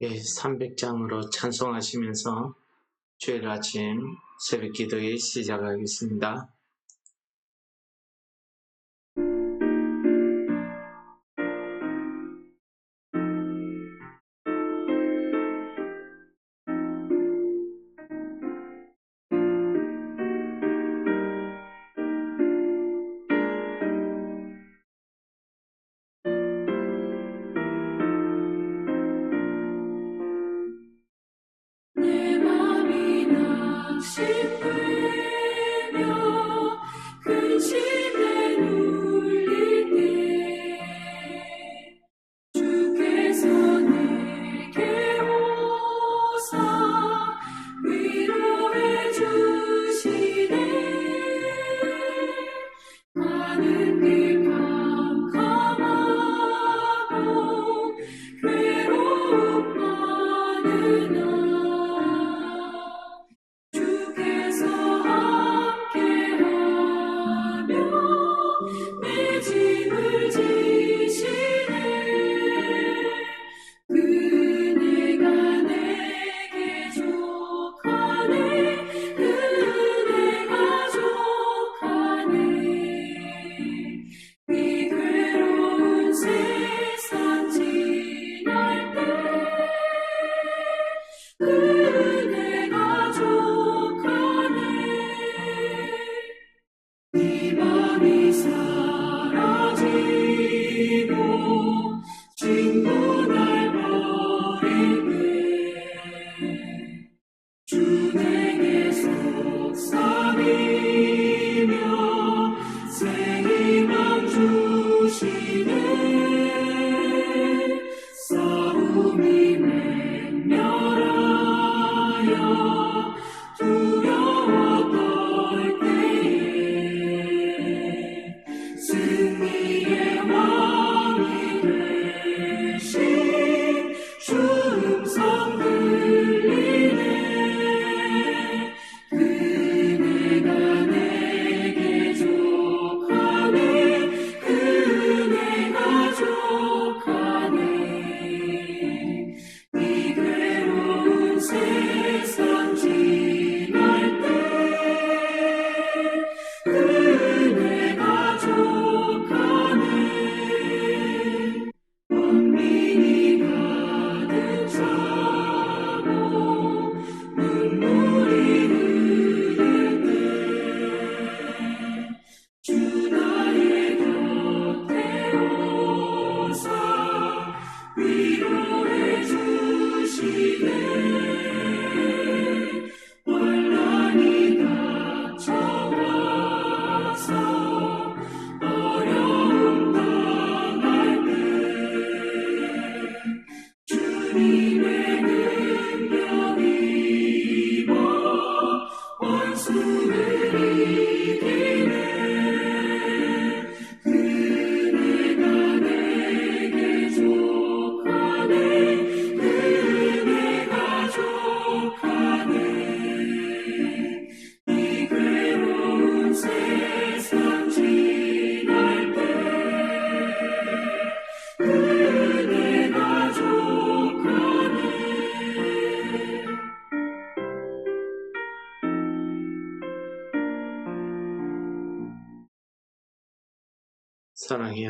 예, 300장으로 찬송하시면서 주일 아침 새벽 기도에 시작하겠습니다. beauty.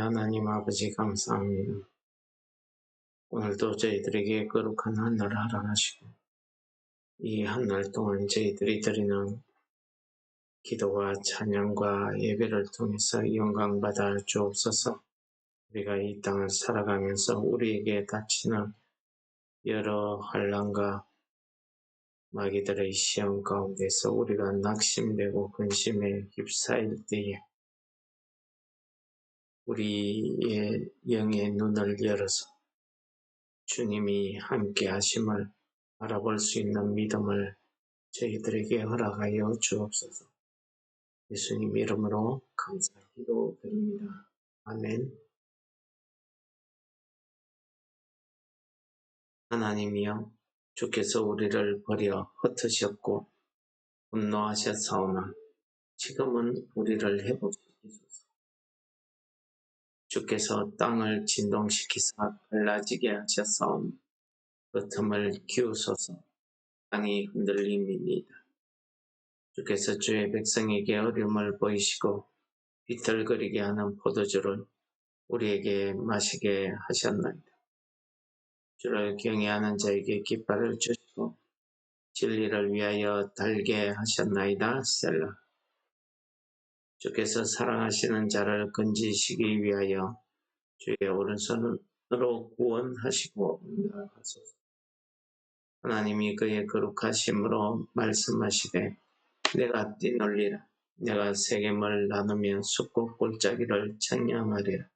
하나님 아버지 감사합니다. 오늘도 저희들에게 거룩한 하늘을 허락하시고 이 한 날 동안 저희들이 드리는 기도와 찬양과 예배를 통해서 영광 받아 주옵소서. 우리가 이 땅을 살아가면서 우리에게 닥치는 여러 환란과 마귀들의 시험 가운데서 우리가 낙심되고 근심에 휩싸일 때에 우리의 영의 눈을 열어서 주님이 함께 하심을 알아볼 수 있는 믿음을 저희들에게 허락하여 주옵소서. 예수님 이름으로 감사 기도 드립니다. 아멘. 하나님이여 주께서 우리를 버려 흩으셨고 분노하셨사오나 지금은 우리를 회복시키소서. 주께서 땅을 진동시키사 갈라지게 하셨사오니 그 틈을 키우소서 땅이 흔들림이니이다. 주께서 주의 백성에게 어려움을 보이시고 비틀거리게 하는 포도주를 우리에게 마시게 하셨나이다. 주를 경외하는 자에게 깃발을 주시고 진리를 위하여 달게 하셨나이다. 셀라. 주께서 사랑하시는 자를 건지시기 위하여 주의 오른손으로 구원하시고 나아가소서. 하나님이 그의 거룩하심으로 말씀하시되 내가 뛰놀리라. 내가 세겜을 나누며 숲고 골짜기를 청량하리라.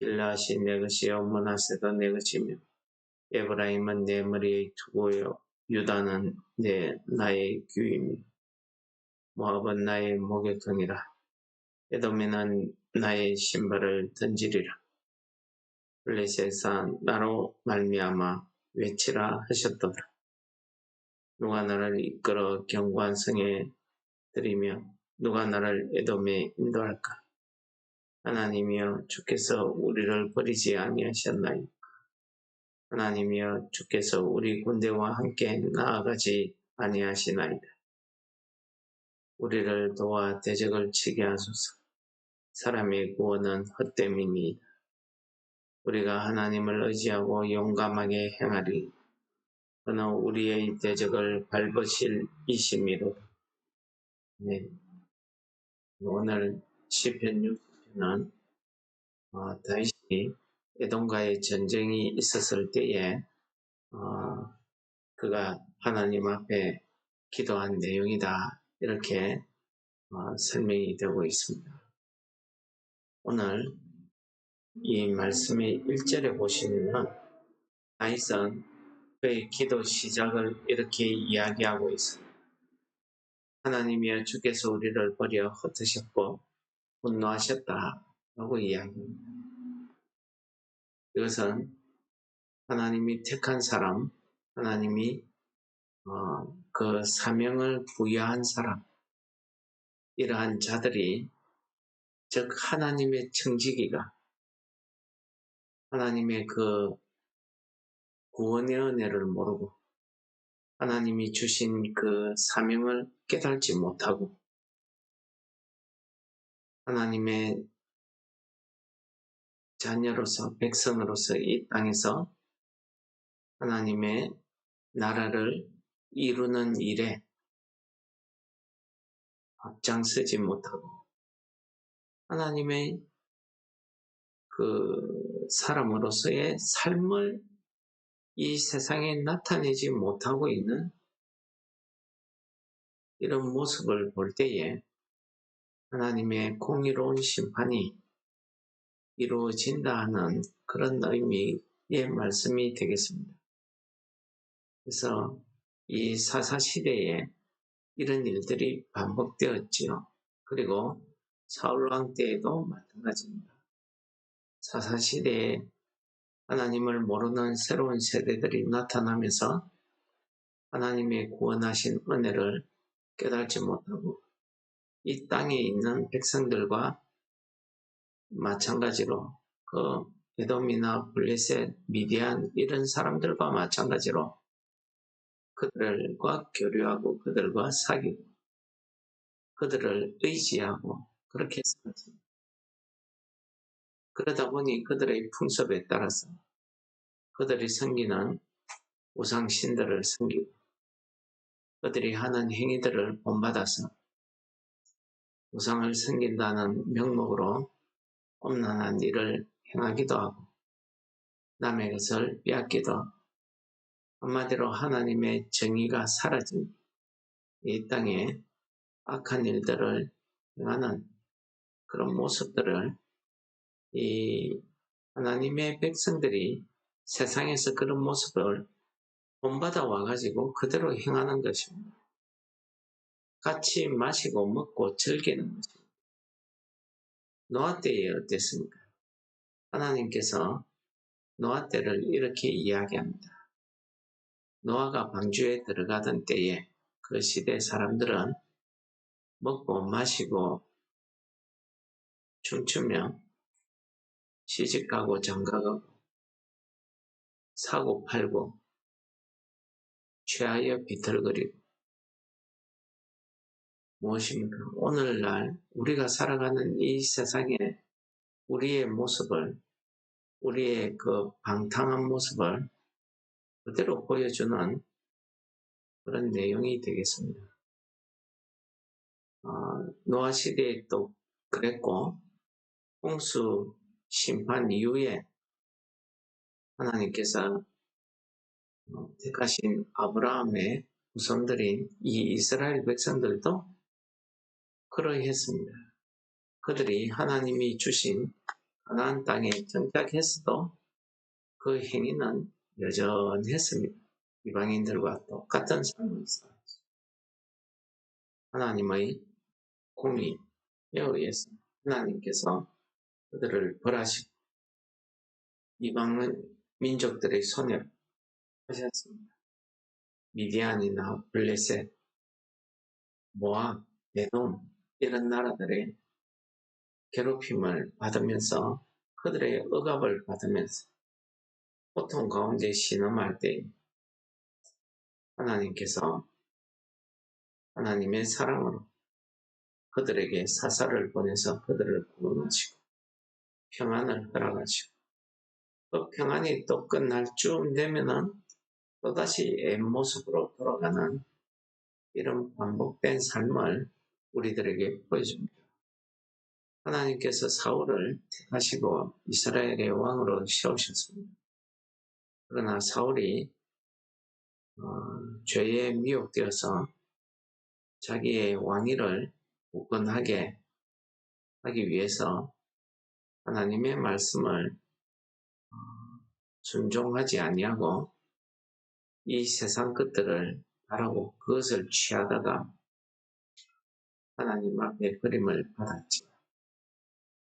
길라시 내 것이요 문하세도 내 것이며 에브라임은 내 머리의 투고요 유다는 내 나의 귀이며 모압은 나의 목욕통이라. 에돔에는 나의 신발을 던지리라. 블레셋아 나로 말미암아 외치라 하셨도다. 누가 나를 이끌어 경관 성에 들이며 누가 나를 에돔에 인도할까? 하나님이여 주께서 우리를 버리지 아니하셨나이까? 하나님이여 주께서 우리 군대와 함께 나아가지 아니하시나이다 우리를 도와 대적을 치게 하소서. 사람의 구원은 헛됨이니이다. 우리가 하나님을 의지하고 용감하게 행하리. 그는 우리의 대적을 밟으실 이심이로다 네. 오늘 시편 60편은 어, 다윗이 에돔과의 전쟁이 있었을 때에 어, 그가 하나님 앞에 기도한 내용이다 이렇게 어, 설명이 되고 있습니다. 오늘 이 말씀의 1절에 보시면 다윗은 그의 기도 시작을 이렇게 이야기하고 있습니다. 하나님이여 주께서 우리를 버려 흩으셨고 분노하셨다 라고 이야기합니다. 이것은 하나님이 택한 사람, 하나님이 어, 그 사명을 부여한 사람, 이러한 자들이 즉 하나님의 청지기가 하나님의 그 구원의 은혜를 모르고 하나님이 주신 그 사명을 깨달지 못하고 하나님의 자녀로서 백성으로서 이 땅에서 하나님의 나라를 이루는 일에 앞장서지 못하고 하나님의 그 사람으로서의 삶을 이 세상에 나타내지 못하고 있는 이런 모습을 볼 때에 하나님의 공의로운 심판이 이루어진다 하는 그런 의미의 말씀이 되겠습니다. 그래서 이 사사 시대에 이런 일들이 반복되었지요. 그리고 사울왕 때에도 마찬가지입니다. 사사 시대에 하나님을 모르는 새로운 세대들이 나타나면서 하나님의 구원하신 은혜를 깨달지 못하고 이 땅에 있는 백성들과 마찬가지로 그 에돔이나 블레셋, 미디안 이런 사람들과 마찬가지로 그들과 교류하고 그들과 사귀고 그들을 의지하고 그렇게 살았습니다. 그러다 보니 그들의 풍습에 따라서 그들이 섬기는 우상신들을 섬기고 그들이 하는 행위들을 본받아서 우상을 섬긴다는 명목으로 엄난한 일을 행하기도 하고 남의 것을 빼앗기도 한마디로 하나님의 정의가 사라진 이 땅에 악한 일들을 행하는 그런 모습들을 이 하나님의 백성들이 세상에서 그런 모습을 본받아 와가지고 그대로 행하는 것입니다. 같이 마시고 먹고 즐기는 것입니다. 노아 때에 어땠습니까? 하나님께서 노아 때를 이렇게 이야기합니다. 노아가 방주에 들어가던 때에 그 시대 사람들은 먹고 마시고 춤추며 시집가고 장가가고 사고 팔고 죄하여 비틀거리고 무엇입니까? 오늘날 우리가 살아가는 이 세상에 우리의 모습을 우리의 그 방탕한 모습을 그대로 보여주는 그런 내용이 되겠습니다. 어, 노아 시대에 또 그랬고 홍수 심판 이후에 하나님께서 어, 택하신 아브라함의 후손들인 이 이스라엘 백성들도 그러했습니다. 그들이 하나님이 주신 가나안 땅에 정착했어도 그 행위는 여전했습니다. 이방인들과 똑같은 삶을 살았습니다. 하나님의 공의에 의해서 하나님께서 그들을 벌하시고 이방 민족들의 손에 하셨습니다. 미디안이나 블레셋, 모압, 에돔 이런 나라들의 괴롭힘을 받으면서 그들의 억압을 받으면서 고통 가운데 신음할 때 하나님께서 하나님의 사랑으로 그들에게 사사를 보내서 그들을 구원하시고 평안을 허락하시고 그 평안이 또 끝날 쯤 되면은 또다시 앱모습으로 돌아가는 이런 반복된 삶을 우리들에게 보여줍니다. 하나님께서 사울을 택하시고 이스라엘의 왕으로 세우셨습니다. 그러나 사울이 어, 죄에 미혹되어서 자기의 왕위를 굳건하게 하기 위해서 하나님의 말씀을 어, 순종하지 아니하고 이 세상 것들을 바라고 그것을 취하다가 하나님 앞에 버림을 받았죠.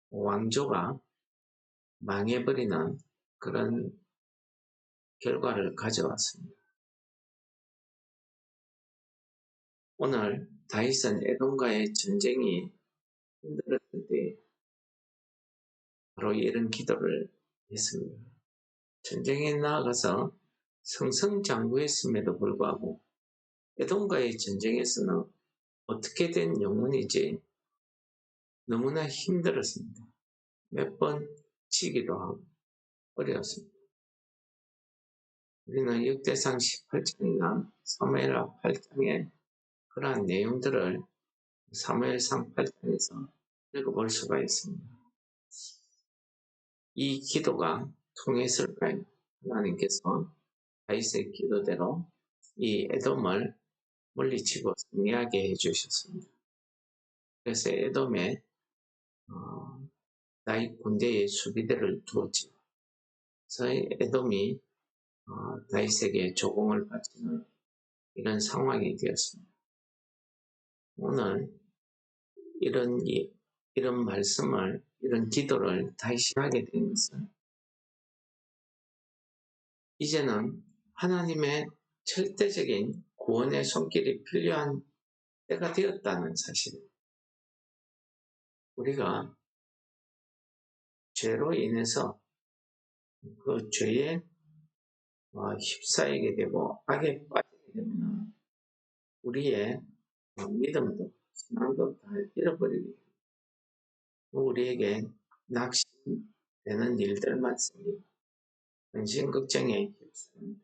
왕조가 망해버리는 그런 결과를 가져왔습니다. 오늘 다윗은 에돔과의 전쟁이 힘들었을 때 바로 이런 기도를 했습니다. 전쟁에 나아가서 성성장구했음에도 불구하고 에돔과의 전쟁에서는 어떻게 된 영혼이지 너무나 힘들었습니다. 몇 번 치기도 하고 어려웠습니다. 우리는 역대상 18장이나 사무엘하 8장에 그러한 내용들을 사무엘상 8장에서 읽어볼 수가 있습니다. 이 기도가 통했을까요? 하나님께서 다윗의 기도대로 이 에돔을 물리치고 승리하게 해주셨습니다. 그래서 에돔에 어, 다윗 군대의 수비대를 두었죠. 그래서 에돔이 어, 다윗에게 조공을 바치는 이런 상황이 되었습니다. 오늘 이런 이런 말씀을 이런 기도를 다시 하게 된 것은 이제는 하나님의 절대적인 구원의 손길이 필요한 때가 되었다는 사실. 우리가 죄로 인해서 그 어, 휩싸이게 되고 악에 빠지게 되면 우리의 믿음도 신앙도 다 잃어버리게 됩니다. 우리에게 낙심되는 일들만 생기고 근심 걱정에 휩싸입니다.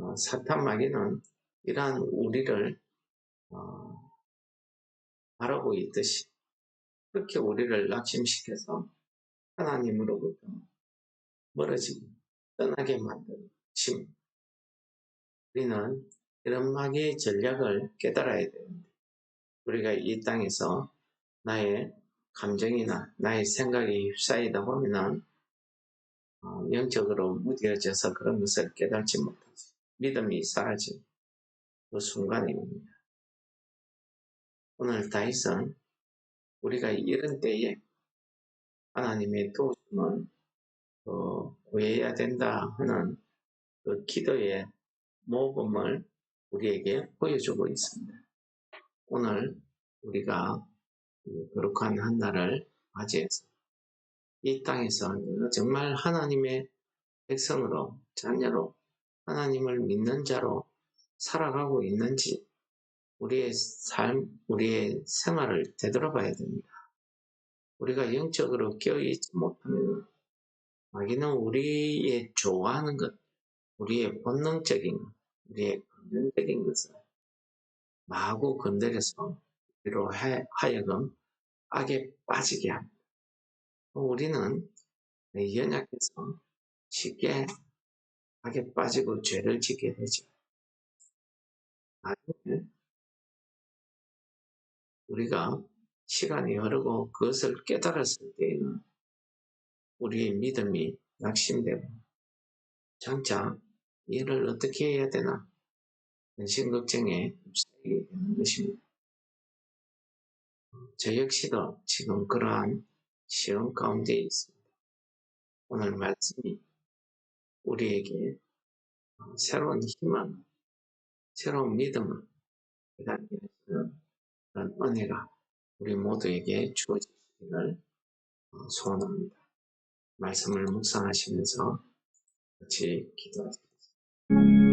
어, 사탄 마귀는 이러한 우리를 어, 바라고 있듯이 그렇게 우리를 낙심시켜서 하나님으로부터 멀어지고 떠나게 만드는 심. 우리는 이런 마귀의 전략을 깨달아야 됩니다. 우리가 이 땅에서 나의 감정이나 나의 생각이 휩싸이다 보면은 어, 영적으로 무뎌져서 그런 것을 깨닫지 못하지 믿음이 사라진 그 순간입니다. 오늘 다윗은 우리가 이런 때에 하나님의 도움을 어, 구해야 된다 하는 그 기도의 모범을 우리에게 보여주고 있습니다. 오늘 우리가 거룩한 한 날을 맞이해서 이 땅에서 정말 하나님의 백성으로 자녀로 하나님을 믿는 자로 살아가고 있는지 우리의 삶, 우리의 생활을 되돌아봐야 됩니다. 우리가 영적으로 깨어있지 못하면 마귀는 우리의 좋아하는 것, 우리의 본능적인 것, 우리의 감정적인 것을 마구 건드려서 우리로 하- 하여금 악에 빠지게 합니다. 우리는 연약해서 쉽게 악에 빠지고 죄를 짓게 되죠. 우리가 시간이 흐르고 그것을 깨달았을 때에는 우리의 믿음이 낙심되고 장차 일을 어떻게 해야 되나 근심 걱정에 휩싸이게 되는 것입니다. 저 역시도 지금 그러한 시험 가운데 있습니다. 오늘 말씀이 우리에게 새로운 희망, 새로운 믿음을 깨닫게 하시는 그런 은혜가 우리 모두에게 주어지기를 소원합니다. 말씀을 묵상하시면서 같이 기도하겠습니다.